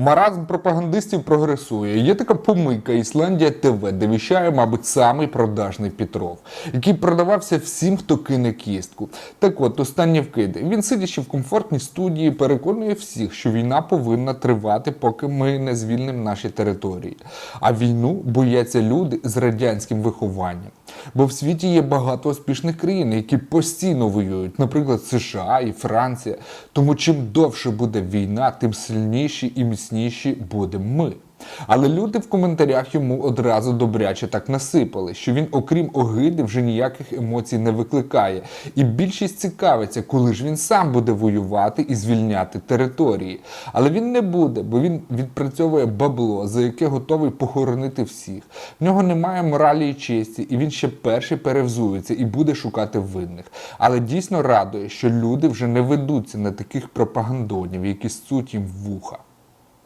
Маразм пропагандистів прогресує. Є така помийка Ісландія ТВ, де віщає, мабуть, самий продажний Петров, який продавався всім, хто кине кістку. Так от, останні вкиди. Він, сидячи в комфортній студії, переконує всіх, що війна повинна тривати, поки ми не звільнимо наші території. А війну бояться люди з радянським вихованням. Бо в світі є багато успішних країн, які постійно воюють, наприклад, США і Франція. Тому чим довше буде війна, тим сильніші і міцніші будемо ми. Але люди в коментарях йому одразу добряче так насипали, що він, окрім огиди, вже ніяких емоцій не викликає. І більшість цікавиться, коли ж він сам буде воювати і звільняти території. Але він не буде, бо він відпрацьовує бабло, за яке готовий похоронити всіх. В нього немає моралі і честі, і він ще перший перевзується і буде шукати винних. Але дійсно радує, що люди вже не ведуться на таких пропагандонів, які ссуть їм вуха.